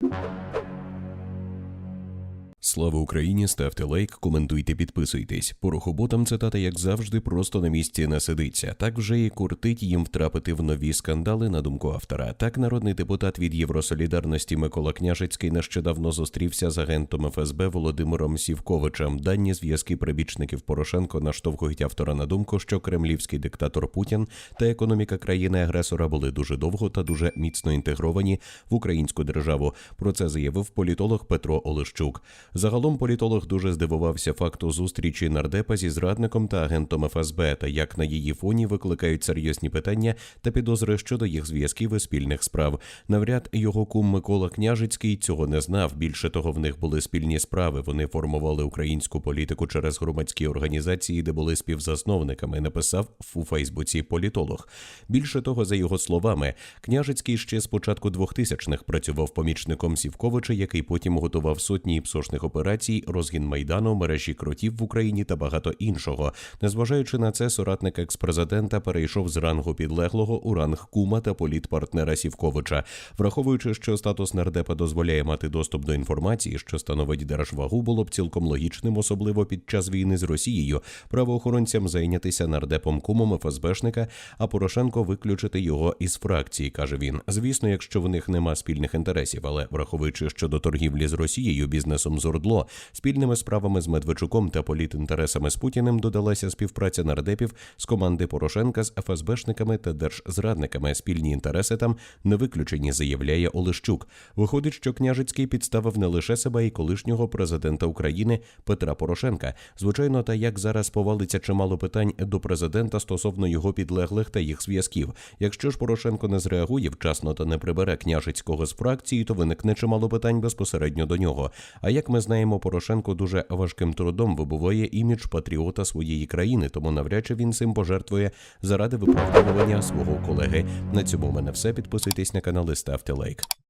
you Слава Україні! Ставте лайк, коментуйте, підписуйтесь. Порохоботам цитата, як завжди, просто на місці не сидиться. Так вже і куртить їм втрапити в нові скандали, на думку автора. Так, народний депутат від Євросолідарності Микола Княжицький нещодавно зустрівся з агентом ФСБ Володимиром Сівковичем. Дані зв'язки прибічників Порошенко наштовхують автора на думку, що кремлівський диктатор Путін та економіка країни-агресора були дуже довго та дуже міцно інтегровані в українську державу. Про це заявив політолог Петро Олещук. Загалом політолог дуже здивувався факту зустрічі нардепа зі зрадником та агентом ФСБ, та як на її фоні викликають серйозні питання та підозри щодо їх зв'язків і спільних справ. Навряд його кум Микола Княжицький цього не знав. Більше того, в них були спільні справи. Вони формували українську політику через громадські організації, де були співзасновниками. Написав у Фейсбуці політолог. Більше того, за його словами, Княжицький ще з початку 2000-х працював помічником Сівковича, який потім готував сотні псошних операцій, розгін майдану, мережі кротів в Україні та багато іншого. Незважаючи на це, соратник експрезидента перейшов з рангу підлеглого у ранг кума та політпартнера Сівковича, враховуючи, що статус нардепа дозволяє мати доступ до інформації, що становить держвагу, було б цілком логічним, особливо під час війни з Росією, правоохоронцям зайнятися нардепом кумом ФСБшника, а Порошенко виключити його із фракції, каже він. Звісно, якщо в них нема спільних інтересів, але враховуючи, що до торгівлі з Росією, бізнесом з Ордло, спільними справами з Медведчуком та політінтересами з Путіним додалася співпраця нардепів з команди Порошенка з ФСБшниками та держзрадниками. Спільні інтереси там не виключені, заявляє Олещук. Виходить, що княжицький підставив не лише себе і колишнього президента України Петра Порошенка. Звичайно, та як зараз повалиться чимало питань до президента стосовно його підлеглих та їх зв'язків. Якщо ж Порошенко не зреагує вчасно та не прибере княжицького з фракції, то виникне чимало питань безпосередньо до нього. А як ми знаємо, Порошенко дуже важким трудом вибуває імідж патріота своєї країни, тому навряд чи він цим пожертвує заради виправдовування свого колеги. На цьому в мене все. Підписуйтесь на канал і ставте лайк.